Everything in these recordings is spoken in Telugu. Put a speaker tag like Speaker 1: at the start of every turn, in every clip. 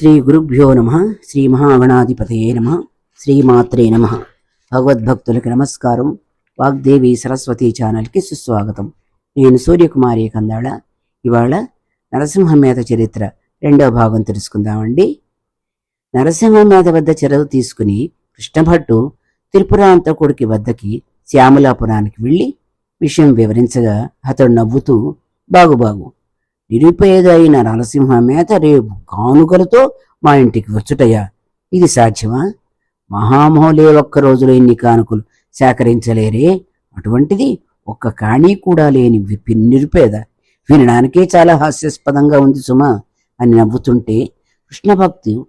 Speaker 1: శ్రీ గురుభ్యో నమ శ్రీ మహాగణాధిపతయే నమ శ్రీమాత్రే నమ. భగవద్భక్తులకి నమస్కారం. వాగ్దేవి సరస్వతి ఛానల్కి సుస్వాగతం. నేను సూర్యకుమారి కందాళ. ఇవాళ నరసింహమేత చరిత్ర రెండవ భాగం తెలుసుకుందామండి. నరసింహమేత వద్ద చెరవు తీసుకుని కృష్ణభట్టు త్రిపురాంతకుడికి వద్దకి శ్యామలాపురానికి వెళ్ళి విషయం వివరించగా అతడు నవ్వుతూ బాగు బాగు నిరుపేద అయిన నరసింహ మేత రేపు కానుకలతో మా ఇంటికి వచ్చుటయ్యా. ఇది సాధ్యమా? మహామహులే ఒక్క రోజులో ఇన్ని కానుకలు సేకరించలేరే. అటువంటిది ఒక్క కాణీ కూడా లేని వి- నిరుపేద. వినడానికే చాలా హాస్యాస్పదంగా ఉంది సుమా అని నవ్వుతుంటే కృష్ణభక్తి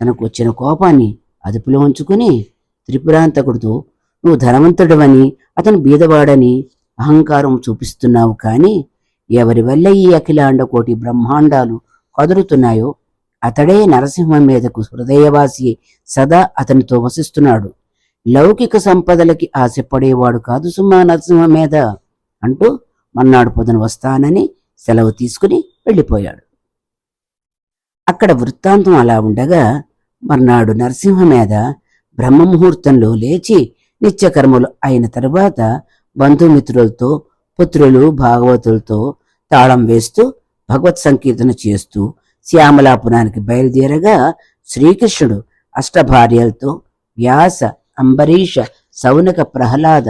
Speaker 1: తనకు వచ్చిన కోపాన్ని అదుపులో ఉంచుకుని త్రిపురాంతకుడితో నువ్వు ధనవంతుడవని అతను బీదవాడని అహంకారం చూపిస్తున్నావు కానీ ఎవరి వల్ల ఈ అఖిలాండ కోటి బ్రహ్మాండాలు కదులుతున్నాయో అతడే నరసింహం మీదకు హృదయవాసి సదా అతనితో వసిస్తున్నాడు. లౌకిక సంపదలకి ఆశపడేవాడు కాదు సుమా నరసింహ మీద అంటూ మన్నాడు పొదను వస్తానని సెలవు తీసుకుని వెళ్ళిపోయాడు. అక్కడ వృత్తాంతం అలా ఉండగా మర్నాడు నరసింహ మీద బ్రహ్మముహూర్తంలో లేచి నిత్యకర్మలు అయిన తరువాత బంధుమిత్రులతో పుత్రులు భాగవతులతో తాళం వేస్తూ భగవత్ సంకీర్తన చేస్తూ శ్యామలాపురానికి బయలుదేరగా శ్రీకృష్ణుడు అష్టభార్యలతో వ్యాస అంబరీష సౌనక ప్రహ్లాద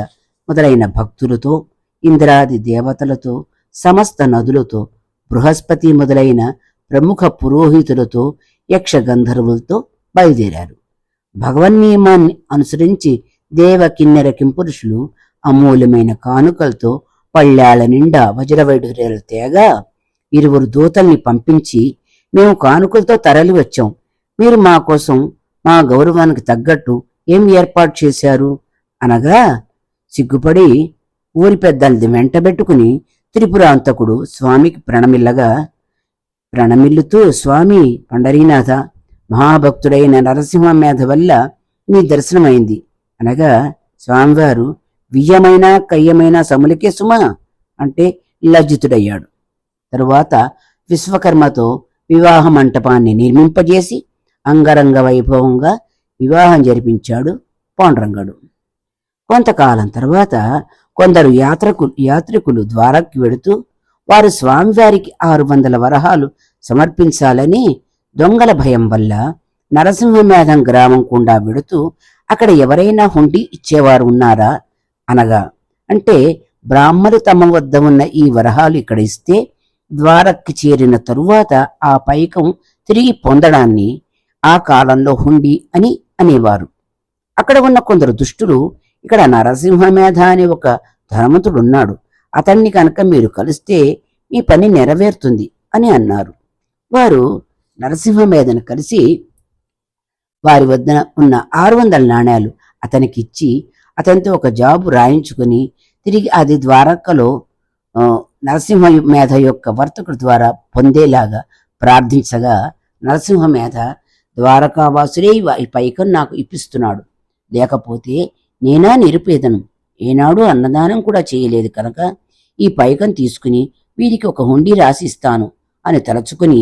Speaker 1: మొదలైన భక్తులతో ఇంద్రాది దేవతలతో సమస్త నదులతో బృహస్పతి మొదలైన ప్రముఖ పురోహితులతో యక్షగంధర్వులతో బయలుదేరారు. భగవన్నియమాన్ని అనుసరించి దేవ కిన్నెర కింపురుషులు అమూల్యమైన కానుకలతో పళ్ళాల నిండా వజ్రవైఢూర్యాలు తేగా ఇరువురు దూతల్ని పంపించి మేము కానుకలతో తరలి వచ్చాం. మీరు మా కోసం మా గౌరవానికి తగ్గట్టు ఏం ఏర్పాటు చేశారు? అనగా సిగ్గుపడి ఊరి పెద్దల్ది వెంటబెట్టుకుని త్రిపురాంతకుడు స్వామికి ప్రణమిల్లగా ప్రణమిల్లుతూ స్వామి పండరీనాథ మహాభక్తుడైన నరసింహ మేధ వల్ల నీ దర్శనమైంది. అనగా స్వామివారు వియ్యమైన కయ్యమైన సములకే సుమ అంటే లజ్జితుడయ్యాడు. తరువాత విశ్వకర్మతో వివాహ మంటపాన్ని నిర్మింపజేసి అంగరంగ వైభవంగా వివాహం జరిపించాడు పాండురంగడు. కొంతకాలం తర్వాత కొందరు యాత్రకు యాత్రికులు ద్వారకి వెడుతూ వారు స్వామివారికి ఆరు వందల వరహాలు సమర్పించాలని దొంగల భయం వల్ల నరసింహమేధం గ్రామం గుండా వెడుతూ అక్కడ ఎవరైనా హుండీ ఇచ్చేవారు ఉన్నారా? అనగా అంటే బ్రాహ్మలు తమ వద్ద ఉన్న ఈ వరహాలు ఇక్కడ ఇస్తే ద్వారక్కి చేరిన తరువాత ఆ పైకం తిరిగి పొందడాన్ని ఆ కాలంలో హుండీ అని అనేవారు. అక్కడ ఉన్న కొందరు దుష్టులు ఇక్కడ నరసింహమేధ అనే ఒక ధనవంతుడున్నాడు. అతన్ని కనుక మీరు కలిస్తే మీ పని నెరవేరుతుంది అని అన్నారు. వారు నరసింహమేధను కలిసి వారి వద్ద ఉన్న ఆరు వందల నాణేలు అతనికి ఇచ్చి అతనితో ఒక జాబు రాయించుకుని తిరిగి అది ద్వారకలో నరసింహ మేధ యొక్క వర్తకుడు ద్వారా పొందేలాగా ప్రార్థించగా నరసింహ మేధ ద్వారకావాసుడే ఈ పైకం నాకు ఇప్పిస్తున్నాడు. లేకపోతే నేనా నిరుపేదను? ఏనాడు అన్నదానం కూడా చేయలేదు కనుక ఈ పైకం తీసుకుని వీరికి ఒక హుండీ రాసి ఇస్తాను అని తలచుకుని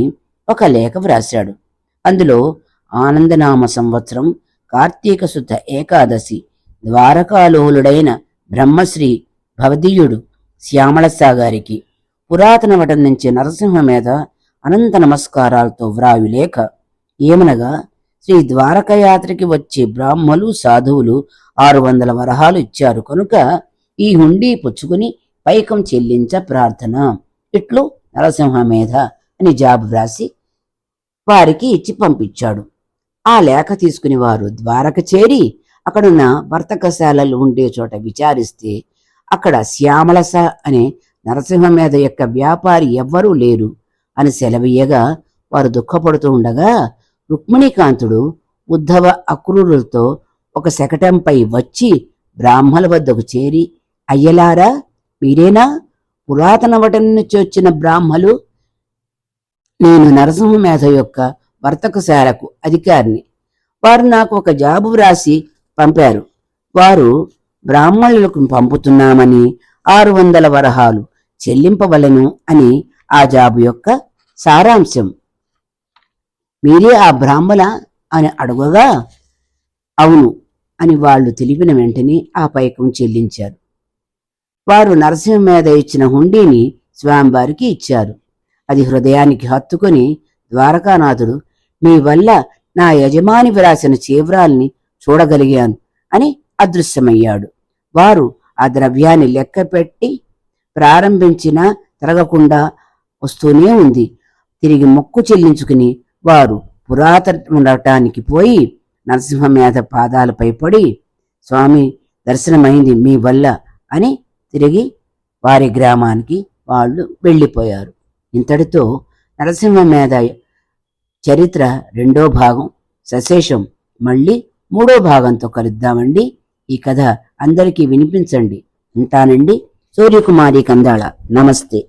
Speaker 1: ఒక లేఖ వ్రాశాడు. అందులో ఆనందనామ సంవత్సరం కార్తీక శుద్ధ ఏకాదశి ద్వారకాలోలుడైన బ్రహ్మశ్రీ భవదీయుడు శ్యామలసాగారికి పురాతన వటం నుంచి నరసింహ మీద అనంత నమస్కారాలతో వ్రాయు లేఖ. ఏమనగా శ్రీ ద్వారకయాత్రకి వచ్చే బ్రాహ్మలు సాధువులు ఆరు వందల వరహాలు ఇచ్చారు కనుక ఈ హుండీ పుచ్చుకుని పైకం చెల్లించ ప్రార్థన. ఇట్లు నరసింహ మీద అని జాబు వ్రాసి వారికి ఇచ్చి పంపించాడు. ఆ లేఖ తీసుకుని వారు ద్వారక చేరి అక్కడున్న వర్తకశాలలు ఉండే చోట విచారిస్తే అక్కడ శ్యామలస అనే నరసింహ మీద యొక్క వ్యాపారి ఎవ్వరూ లేరు అని సెలవీయగా వారు దుఃఖపడుతూ ఉండగా రుక్మిణీకాంతుడు ఉద్ధవ అక్రూరులతో ఒక శకటంపై వచ్చి బ్రాహ్మల వద్దకు చేరి అయ్యలారా మీరేనా? పురాతన వటం నుంచి వచ్చిన బ్రాహ్మలు? నేను నరసింహమేధ యొక్క వర్తకశాలకు అధికారిని. వారు నాకు ఒక జాబు వ్రాసి పంపారు. వారు బ్రాహ్మణులకు పంపుతున్నామని ఆరు వందల వరహాలు చెల్లింపవలను అని ఆ జాబు యొక్క సారాంశం. మీరే ఆ బ్రాహ్మల అని అడుగగా అవును అని వాళ్ళు తెలిపిన వెంటనే ఆ పైకం చెల్లించారు. వారు నరసింహ మీద ఇచ్చిన హుండీని స్వామివారికి ఇచ్చారు. అది హృదయానికి హత్తుకొని ద్వారకానాథుడు మీ వల్ల నా యజమాని విరాసిన చీవ్రాల్ని చూడగలిగాను అని అదృశ్యమయ్యాడు. వారు ఆ ద్రవ్యాన్ని లెక్క పెట్టి ప్రారంభించినా తిరగకుండా వస్తూనే ఉంది. తిరిగి మొక్కు చెల్లించుకుని వారు పురాతన ఉండటానికి పోయి నరసింహ మీద పాదాలపై పడి స్వామి దర్శనమైంది మీ వల్ల అని తిరిగి వారి గ్రామానికి వాళ్ళు వెళ్ళిపోయారు. ఇంతటితో నరసింహ మీద చరిత్ర రెండో భాగం సశేషం. మళ్ళీ మూడో భాగంతో కలుద్దామండి. ఈ కథ అందరికీ వినిపించండి. ఉంటానండి. సూర్యకుమారి కందాళ నమస్తే.